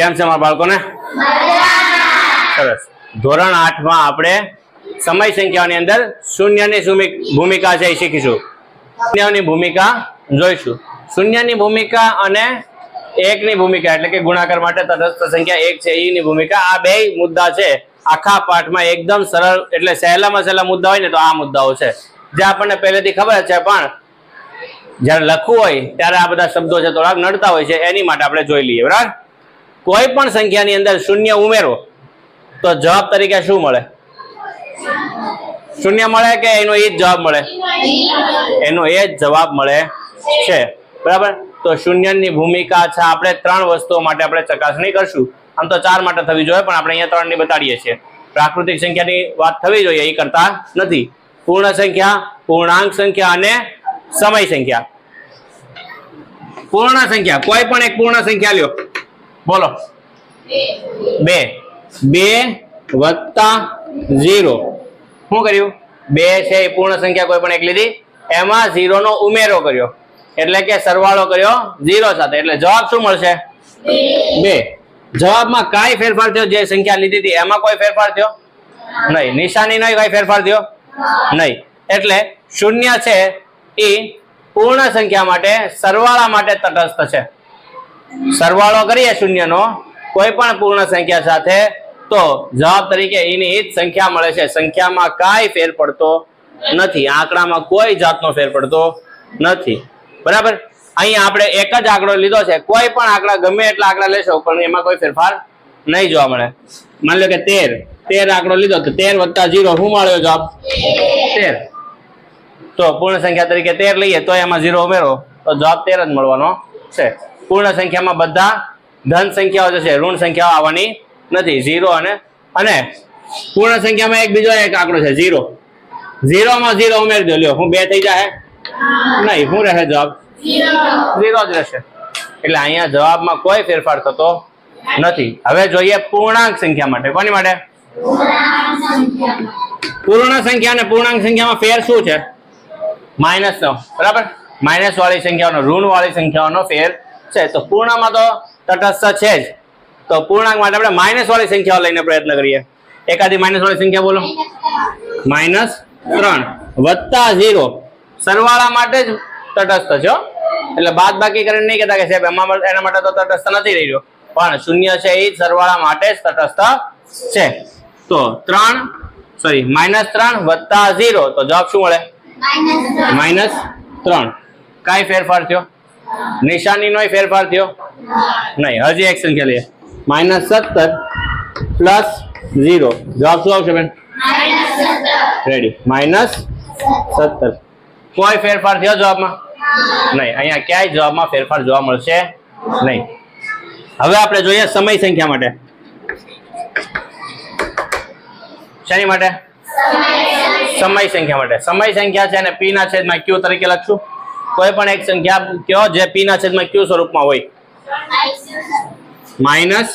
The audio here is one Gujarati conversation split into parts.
કેમ છે મારા બાળકોને? સરસ. ધોરણ આઠમાં આપણે સમય સંખ્યાઓની અંદર શૂન્યની ભૂમિકા છે એ શીખીશું. શૂન્યની ભૂમિકા જોઈશું. શૂન્યની ભૂમિકા અને એકની ભૂમિકા એટલે કે ગુણાકાર માટે તટસ્થ સંખ્યા એક છે એની ભૂમિકા. આ બે મુદ્દા છે. આખા પાઠમાં એકદમ સરળ એટલે સહેલામાં સહેલા મુદ્દા હોય ને તો આ મુદ્દાઓ છે. જે આપણને પહેલેથી ખબર છે, પણ જ્યારે લખવું હોય ત્યારે આ બધા શબ્દો છે, થોડાક નડતા હોય છે, એની માટે આપણે જોઈ લઈએ. બરાબર? કોઈ પણ સંખ્યાની અંદર શૂન્ય ઉમેરો, તો જવાબ તરીકે શું મળે? શૂન્ય મળે કે એનો એ જ જવાબ મળે? એનો એ જ જવાબ મળે છે. બરાબર? તો શૂન્યની ભૂમિકા છે, આપણે ત્રણ વસ્તુઓ માટે આપણે ચકાસણી કરશું. આમ તો ચાર માટે થવી જોઈએ, પણ આપણે અહીંયા ત્રણની બતાડીએ છીએ. પ્રાકૃતિક સંખ્યાની વાત થવી જોઈએ, એ કરતા નથી. પૂર્ણ સંખ્યા, પૂર્ણાંક સંખ્યા અને સમય સંખ્યા. પૂર્ણ સંખ્યા, કોઈ પણ એક પૂર્ણ સંખ્યા લ્યો. બોલો. બે. બે વત્તા ઝીરો. શું કર્યું? બે છે એ પૂર્ણ સંખ્યા કોઈ પણ એક લીધી. એમાં ઝીરો નો ઉમેરો કર્યો. એટલે કે સરવાળો કર્યો ઝીરો સાથે. એટલે જવાબ શું મળશે? બે. જવાબમાં કાંઈ ફેરફાર થયો? જે સંખ્યા લીધી હતી, એમાં કોઈ ફેરફાર થયો? નહીં. નિશાની નહીં કઈ ફેરફાર થયો? નહીં. એટલે શૂન્ય છે એ પૂર્ણ સંખ્યા માટે, સરવાળા માટે તટસ્થ છે. સરવાળો કરીએ શૂન્યનો, કોઈ પણ પૂર્ણ સંખ્યા સાથે, તો જવાબ તરીકે એની જ સંખ્યા મળે છે. સંખ્યામાં કાંઈ ફેર પડતો નથી. આંકડામાં કોઈ જાતનો ફેર પડતો નથી. બરાબર? અહીંયા આપણે એક જ આંકડો લીધો છે. કોઈ પણ આંકડા ગમે એટલા આંકડા લેશો, પણ એમાં કોઈ ફેરફાર નહીં જોવા મળે. માની લો કે તેર. તેર આંકડો લીધો, તો તેર વત્તા જીરો શું મળ્યો જવાબ? તેર. તો પૂર્ણ સંખ્યા તરીકે તેર લઈએ, તો એમાં ઝીરો ઉમેરો. તો જવાબ તેર જ મળવાનો છે. પૂર્ણ સંખ્યામાં બધા ધન સંખ્યાઓ જશે, ઋણ સંખ્યાઓ આવવાની નથી. ઝીરો અને અને પૂર્ણ સંખ્યામાં એક બીજો એક આંકડો છે ઝીરો ઝીરોમાં ઝીરો ઉમેરી દો, લ્યો. હું બે થઈ જાય નહીં શું રહે જવાબ? ઝીરો જ રહેશે. એટલે અહીંયા જવાબમાં કોઈ ફેરફાર થતો નથી. હવે જોઈએ પૂર્ણાંક સંખ્યા માટે. કોની માટે? પૂર્ણ સંખ્યા અને પૂર્ણાંક સંખ્યામાં ફેર શું છે? માઇનસ નો. બરાબર? માઇનસ વાળી સંખ્યાઓનો ઋણ વાળી સંખ્યાઓનો ફેર છે. તો પૂર્ણમાં તો તટસ્થ છે જ. તો પૂર્ણાંક માટે આપણે માઇનસ વાળી સંખ્યાઓ લઈને પ્રયત્ન કરીએ. એકાદી માઇનસ વાળી સંખ્યા બોલો. માઇનસ ત્રણ. વત્તા ઝીરો સરવાળા માટે જ તટસ્થ છે એટલે બાદ બાકી કરીને નહીં કહેતા કે સાહેબ એમાં એના માટે તો તટસ્થ નથી રહ્યો. પણ શૂન્ય છે એ સરવાળા માટે જ તટસ્થ છે. તો ત્રણ સોરી માઇનસ ત્રણ વત્તા ઝીરો તો જવાબ શું મળે? માઇનસ ત્રણ. કાંઈ ફેરફાર થયો? નિશાનીનો ફેરફાર થયો? નહીં, હજી એક્શન કે લઈએ માઇનસ સત્તર પ્લસ ઝીરો જવાબ શું આવશે બેન? રેડી માઇનસ સત્તર. કોઈ ફેરફાર થયો જવાબમાં? નહીં, અહીંયા ક્યાંય જવાબમાં ફેરફાર જોવા મળશે નહીં. હવે આપણે જોઈએ સમય સંખ્યા માટે. શેની માટે? સમય સંખ્યા માટે. સમય સંખ્યા છે અને પી ના છેદમાં ક્યુ તરીકે લખશું. કોઈ પણ એક સંખ્યા કયો જે પી ના છેદમાં ક્યુ સ્વરૂપમાં હોય. માઇનસ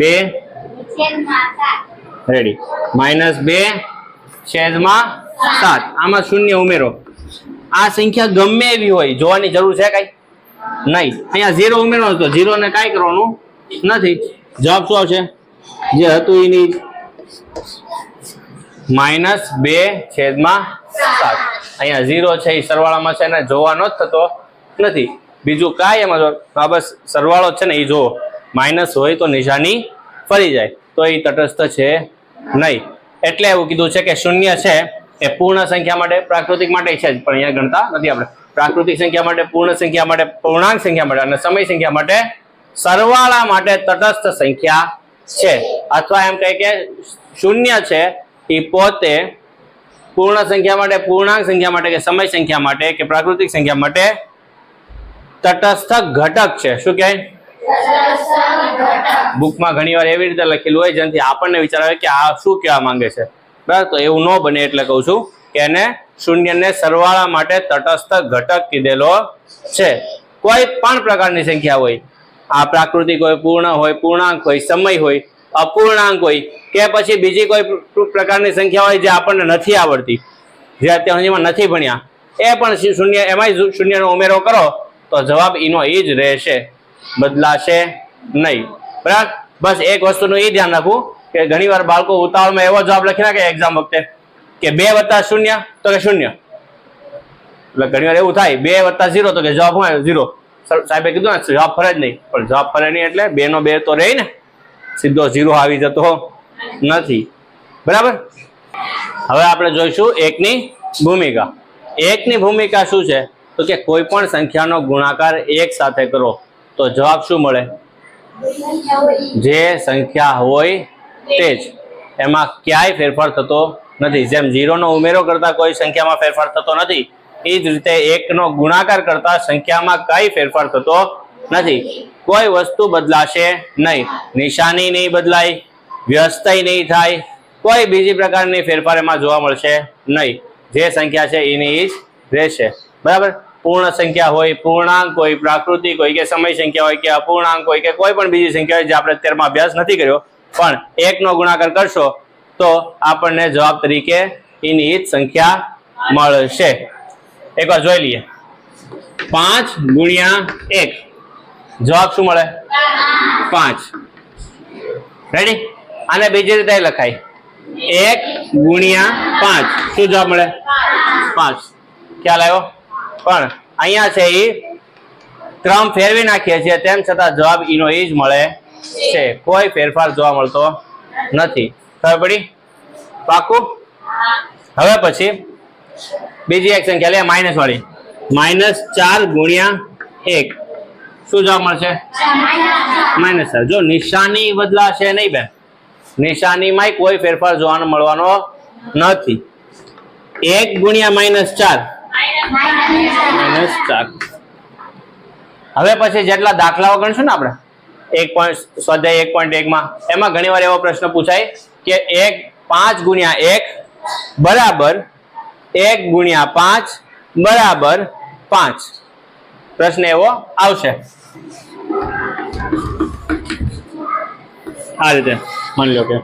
બે રેડી માઇનસ બે છેદમાં સાત. આમાં શૂન્ય ઉમેરો. આ સંખ્યા ગમે એવી હોય, જોવાની જરૂર છે કઈ? નહીં. અહીંયા ઝીરો ઉમેરવાનો તો ઝીરો ને કાંઈ કરવાનું નથી. જવાબ શું આવશે? જે હતું એની માઇનસ બે છેદમાં સાત. અહીંયા ઝીરો છે એ સરવાળામાં છે ને જોવાનો જ થતો નથી. બીજું કાંઈ એમાં જો- આ બસ સરવાળો છે ને એ જુઓ માઇનસ હોય તો નિશાની ફરી જાય. તો એ તટસ્થ છે નહીં. એટલે એવું કીધું છે કે શૂન્ય છે, એ પૂર્ણ સંખ્યા માટે, પ્રાકૃતિક માટે છે જ, પણ અહીંયા ગણતા નથી આપણે. પ્રાકૃતિક સંખ્યા માટે, પૂર્ણ સંખ્યા માટે, પૂર્ણાંક સંખ્યા માટે અને સમય સંખ્યા માટે સરવાળા માટે તટસ્થ સંખ્યા છે. અથવા એમ કહે કે શૂન્ય છે એ પોતે પૂર્ણ સંખ્યા માટે, પૂર્ણાંક સંખ્યા માટે કે સમય સંખ્યા માટે કે પ્રાકૃતિક સંખ્યા માટે તટસ્થ ઘટક છે. શું કહેવાય? બુકમાં ઘણી વાર એવી રીતે લખેલું હોય જેનાથી આપણને વિચાર આવે કે આ શું કહેવા માંગે છે. બરાબર? તો એવું ન બને એટલે કહું છું કે એને શૂન્યને સરવાળા માટે તટસ્થ ઘટક કીધેલો છે. કોઈ પણ પ્રકારની સંખ્યા હોય, આ પ્રાકૃતિક હોય, પૂર્ણ હોય, પૂર્ણાંક હોય, સમય હોય અપૂર્ણાંક હોય કે પછી બીજી કોઈ પ્રકારની સંખ્યા હોય જે આપણને નથી આવડતી. જે અત્યાર સુધીમાં નથી ભણ્યા, એ પણ શૂન્ય, એમાંય શૂન્યનો ઉમેરો કરો, તો જવાબ એનો એ જ રહેશે. બદલાશે નહીં. બરાબર? બસ એક વસ્તુનું એ ધ્યાન રાખવું કે ઘણીવાર બાળકો ઉતાવળમાં એવો જવાબ લખી નાખે એક્ઝામ વખતે કે બે વત્તા શૂન્ય તો કે શૂન્ય. એટલે ઘણીવાર એવું થાય, બે વત્તા ઝીરો તો કે જવાબ હોય ઝીરો. સાહેબે કીધું ને, જવાબ ફરે જ નહીં. પણ જવાબ ફરે નહીં એટલે બે નો બે તો રહી ને સીધો ઝીરો આવી જતો નથી. બરાબર? હવે આપણે જોઈશું એકની ભૂમિકા. એકની ભૂમિકા શું છે? તો કે કોઈ પણ સંખ્યાનો ગુણાકાર એક સાથે કરો, તો જવાબ શું મળે? જે સંખ્યા હોય તે જ. એમાં ક્યાંય ફેરફાર થતો નથી. જેમ ઝીરોનો ઉમેરો કરતા કોઈ સંખ્યામાં ફેરફાર થતો નથી, એ જ રીતે એકનો ગુણાકાર કરતા સંખ્યામાં કઈ ફેરફાર થતો નથી. કોઈ વસ્તુ બદલાશે નહીં. નિશાની નહીં બદલાય, વ્યસ્તય નહીં થાય, કોઈ બીજી પ્રકારની ફેરફાર એમાં જોવા મળશે નહીં. જે સંખ્યા છે એની જ રહેશે. બરાબર? પૂર્ણ સંખ્યા હોય, પૂર્ણાંક હોય, પ્રાકૃતિક હોય કે સમય સંખ્યા હોય કે અપૂર્ણાંક હોય કે કોઈ પણ બીજી સંખ્યા હોય જે આપણે અત્યારમાં અભ્યાસ નથી કર્યો, પણ એકનો ગુણાકાર કરશો, તો આપણને જવાબ તરીકે એની જ સંખ્યા મળશે. એકવાર જોઈ લઈએ. પાંચ ગુણ્યા એક. જવાબ શું મળે? પાંચ. રેડી આને બીજી રીતે લખાય. એક ગુણ્યા પાંચ. શું જવાબ મળે? પાંચ. ખ્યાલ આવ્યો? પણ અહીંયા છે એ ક્રમ ફેરવી નાખીએ છીએ, તેમ છતાં જવાબ એનો એ જ મળે છે. કોઈ ફેરફાર જોવા મળતો નથી. ખબર પડી? પાકું? હવે પછી બીજી એક સંખ્યા લે માઇનસ વાળી. માઇનસ ચાર ગુણ્યા એક. શું જવાબ મળશે? માઇનસ ચાર જો નિશાની બદલાશે નહીં બેન. નિશાનીમાં કોઈ ફેરફાર જોવાનો મળવાનો નથી. એક ગુણ્યા માઇનસ ચાર. માઇનસ ચાર. હવે પછી જેટલા દાખલાઓ ગણશું ને આપણે, એક પોઈન્ટ સ્વાધ્યાય એક પોઈન્ટ એકમાં, એમાં ઘણીવાર એવો પ્રશ્ન પૂછાય કે એક પાંચ ગુણ્યા એક બરાબર એક ગુણ્યા પાંચ બરાબર પાંચ. પ્રશ્ન એવો આવશે. આ રીતે. માની લો કે.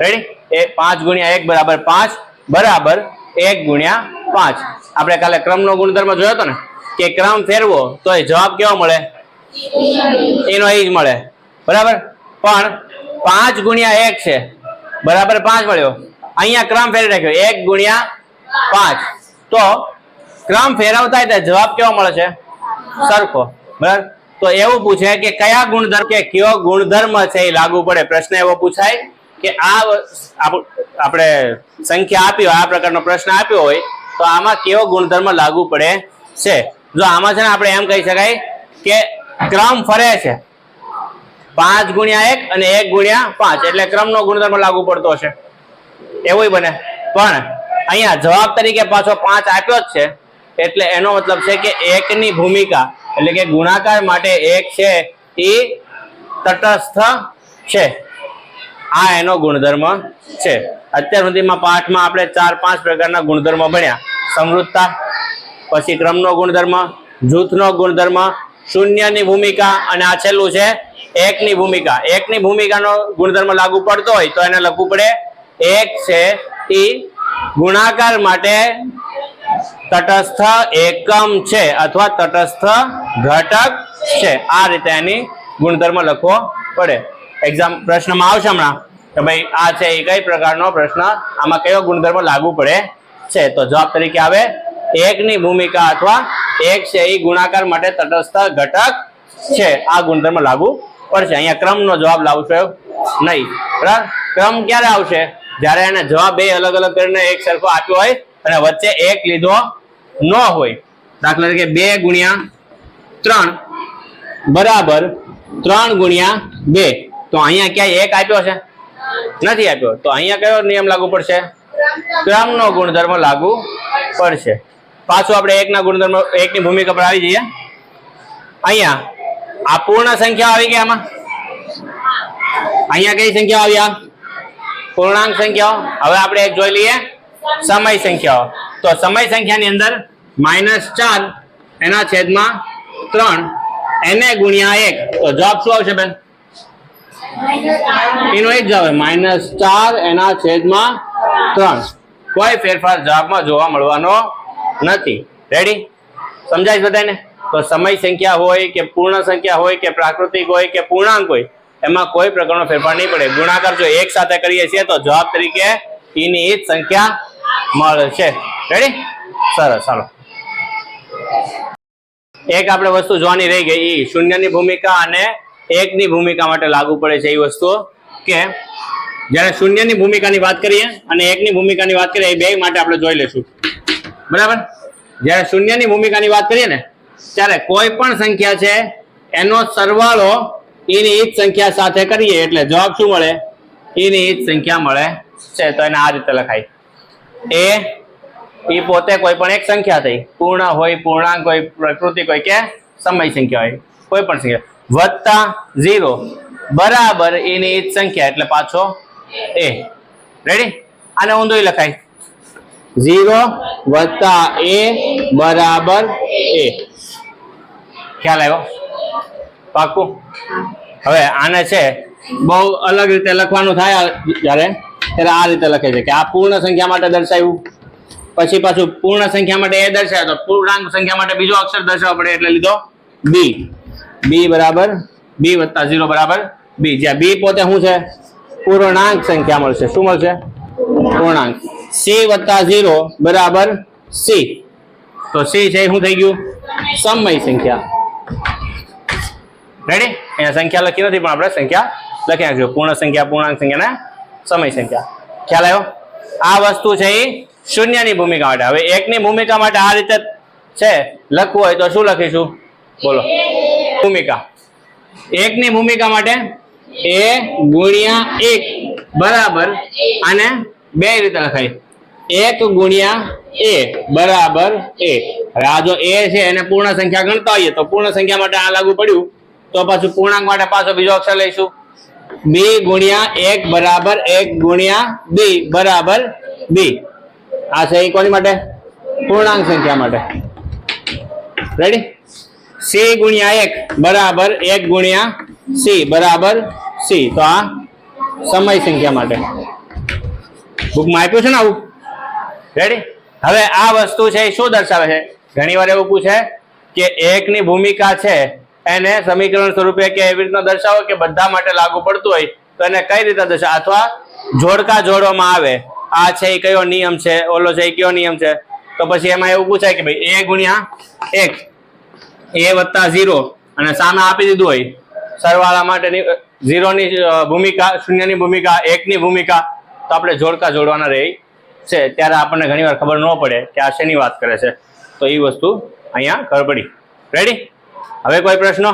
રેડી એ પાંચ ગુણ્યા એક બરાબર પાંચ, બરાબર એક ગુણ્યા પાંચ. આપણે કાલે ક્રમનો ગુણધર્મ જોયો હતો ને, કે ક્રમ ફેરવો તો એ જવાબ કેવો મળે? એનો એ જ મળે. બરાબર? પણ પાંચ ગુણ્યા એક છે. બરાબર પાંચ મળ્યો. અહીંયા ક્રમ ફેરવી રાખ્યો. એક ગુણ્યા પાંચ. તો ક્રમ ફેરવતા જવાબ કેવો મળે છે? સરખો. બરાબર? તો એવું પૂછે કે કયા ગુણધર્મ કે કયો ગુણધર્મ છે એ લાગુ પડે? પ્રશ્ન એવો પૂછાય કે આ આપણે સંખ્યા આપી હોય, આ પ્રકારનો પ્રશ્ન આપ્યો હોય, તો આમાં કેવો ગુણધર્મ લાગુ પડે છે? જો આમાં છે ને આપણે એમ કહી શકાય કે ક્રમ ફરે છે. પાંચ ગુણ્યા એક અને એક ગુણ્યા પાંચ, એટલે ક્રમનો ગુણધર્મ લાગુ પડતો હશે. એવું બને. પણ અહીંયા જવાબ તરીકે પાછો પાંચ આપ્યો જ છે. એટલે એનો મતલબ છે કે એકની ભૂમિકા એટલે કે ગુણાકાર માટે એક છે એ તટસ્થ છે. આ એનો ગુણધર્મ છે. અત્યાર સુધીમાં પાઠમાં આપણે ચાર પાંચ પ્રકારના ગુણધર્મ ભણ્યા. સમૃદ્ધતા, પછી ક્રમનો ગુણધર્મ, જૂથનો ગુણધર્મ, શૂન્યની ભૂમિકા અને આ છેલ્લું છે એકની ભૂમિકા. એકની ભૂમિકાનો ગુણધર્મ લાગુ પડતો હોય તો એને લખવું પડે. એક છે એ ગુણાકાર માટે તટસ્થ એકમ છે અથવા તટસ્થ ઘટક છે. આ રીતે એની ગુણધર્મ લખવો પડે. એક્ઝામ પ્રશ્નમાં આવશે હમણાં કે ભાઈ આ છે એ કઈ પ્રકારનો પ્રશ્ન? આમાં કયો ગુણધર્મ લાગુ પડે છે? તો જવાબ તરીકે આવે, એકની ભૂમિકા અથવા એક છે એ ગુણાકાર માટે તટસ્થ ઘટક છે. આ ગુણધર્મ લાગુ પડશે. અહીંયા ક્રમનો જવાબ લાવશો નહીં. બરાબર? ક્રમ ક્યારે આવશે? જ્યારે એને જવાબ બે અલગ અલગ કરીને એક સરખો આપ્યો હોય અને વચ્ચે એક લીધો ન હોય. દાખલા તરીકે બે ગુણ્યા ત્રણ બરાબર ત્રણ ગુણ્યા બે. તો અહીંયા ક્યાંય એક આપ્યો છે? નથી આપ્યો. તો અહીંયા કયો નિયમ લાગુ પડશે? ક્રમનો ગુણધર્મ લાગુ પડશે. પાછું આપણે એકના ગુણધર્મ, એકની ભૂમિકા પર આવી જઈએ. અહીંયા, આ પૂર્ણ સંખ્યા આવી ગયા આમાં? અહીંયા કઈ સંખ્યાઓ આવ્યા પૂર્ણાંક સંખ્યાઓ? હવે આપણે એક જોઈ લઈએ. સમય સંખ્યાઓ. તો સમય સંખ્યાની અંદર માઇનસ ચાર, એના છેદમાં ત્રણ, એને ગુણ્યા એક. તો જવાબ શું આવશે બેન? એનો એક જવાબ. માઇનસ ચાર, એના છેદમાં ત્રણ. કોઈ ફેરફાર જવાબમાં જોવા મળવાનો નથી. રેડી સમજાય બધાને? તો સમય સંખ્યા હોય કે પૂર્ણ સંખ્યા હોય કે પ્રાકૃતિક હોય કે પૂર્ણાંક હોય, એમાં કોઈ પ્રકારનો ફેરફાર નહીં પડે. ગુણાકાર જો એક સાથે કરીએ છીએ તો જવાબ તરીકે એની એ જ સંખ્યા મળશે રેડી સરસ, ચાલો. એક આપણે વસ્તુ જોવાની રહી ગઈ એ શૂન્યની ભૂમિકા અને એકની ભૂમિકા માટે લાગુ પડે છે એ વસ્તુઓ. કે જ્યારે શૂન્યની ભૂમિકાની વાત કરીએ અને એકની ભૂમિકાની વાત કરીએ, એ બે માટે આપણે જોઈ લઈશું. બરાબર? જ્યારે શૂન્યની ભૂમિકાની વાત કરીએ ને, ત્યારે કોઈ પણ સંખ્યા છે, એનો સરવાળો એની એ જ સંખ્યા સાથે કરીએ એટલે જવાબ શું મળે? એની એ જ સંખ્યા મળે છે. તો એને આ રીતે લખાય. એ એ પોતે કોઈ પણ એક સંખ્યા થઈ. પૂર્ણ હોય, પૂર્ણાંક હોય, પ્રકૃતિ હોય કે, સમય સંખ્યા હોય. કોઈ પણ સંખ્યા. વત્તા ઝીરો. બરાબર એની એ જ સંખ્યા એટલે પાછો એ. રેડી આને ઊંધો લખાય. ઝીરો વત્તા એ બરાબર એ. ખ્યાલ આવ્યો? પાકું હવે આને છે, બહુ અલગ રીતે લખવાનું થાય જ્યારે ત્યારે આ રીતે લખે છે કે આ પૂર્ણ સંખ્યા માટે દર્શાવ્યું. પછી પાછું પૂર્ણ સંખ્યા માટે એ દર્શાવ્યો પૂર્ણાંક સંખ્યા માટે બીજો અક્ષર દર્શાવવો પડે એટલે લીધો બી બી બરાબર બી વત્તા ઝીરો બરાબર બી જ્યાં બી પોતે શું છે? પૂર્ણાંક સંખ્યા મળશે. શું મળશે? પૂર્ણાંક. સી વત્તા ઝીરો બરાબર સી તો સી છે શું થઈ ગયું? સમય સંખ્યા. રેડી અહીંયા સંખ્યા લખી નથી, પણ આપણે સંખ્યા લખી નાખ્યું પૂર્ણ સંખ્યા, પૂર્ણાંક સંખ્યા ને સમય સંખ્યા ખ્યાલ આવ્યો? આ વસ્તુ છે એ શૂન્યની ભૂમિકા માટે. હવે એકની ભૂમિકા માટે આ રીતે છે, લખવું હોય તો શું લખીશું? બોલો. ભૂમિકા. એકની ભૂમિકા માટે એ ગુણ્યા એક. બરાબર? અને બે રીતે લખાય. એક ગુણ્યા એ બરાબર? એ રાજો એ છે, એને પૂર્ણ સંખ્યા ગણતા હોઈએ તો પૂર્ણ સંખ્યા માટે આ લાગુ પડ્યું. તો પાછું પૂર્ણાંક માટે પાછો બીજો અક્ષર લઈશું. બી ગુણ્યા એક બરાબર એક ગુણ્યા બી બરાબર બી. આ છે એ કોની માટે? પૂર્ણાંક સંખ્યા માટે. રેડી સી ગુણ્યા એક બરાબર એક ગુણ્યા સી બરાબર સી. તો આ સમય સંખ્યા માટે. બુકમાં આપ્યું છે ને આવું? રેડી હવે આ વસ્તુ છે એ શું દર્શાવે છે? ઘણી વાર એવું પૂછે કે એકની ભૂમિકા છે એને સમીકરણ સ્વરૂપે કે એવી રીતના દર્શાવો કે બધા માટે લાગુ પડતું હોય, તો એને કઈ રીતે દર્શાવે અથવા જોડકા જોડવામાં આવે. આ છે એ કયો નિયમ છે, ઓલો છે એ કયો નિયમ છે? તો પછી એમાં એવું પૂછાય કે ભાઈ, એ ગુણ્યા એક, એ વત્તા ઝીરો, અને સામે આપી દીધું હોય. સરવાળા માટેની ઝીરોની ભૂમિકા, શૂન્યની ભૂમિકા, એકની ભૂમિકા, તો આપણે જોડકા જોડવાના રહી, છે. ત્યારે આપણને ઘણીવાર ખબર ન પડે કે આ શેની વાત કરે છે. તો એ વસ્તુ અહીંયા ખબર રેડી હવે કોઈ પ્રશ્નો?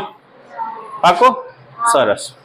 પાકો? સરસ.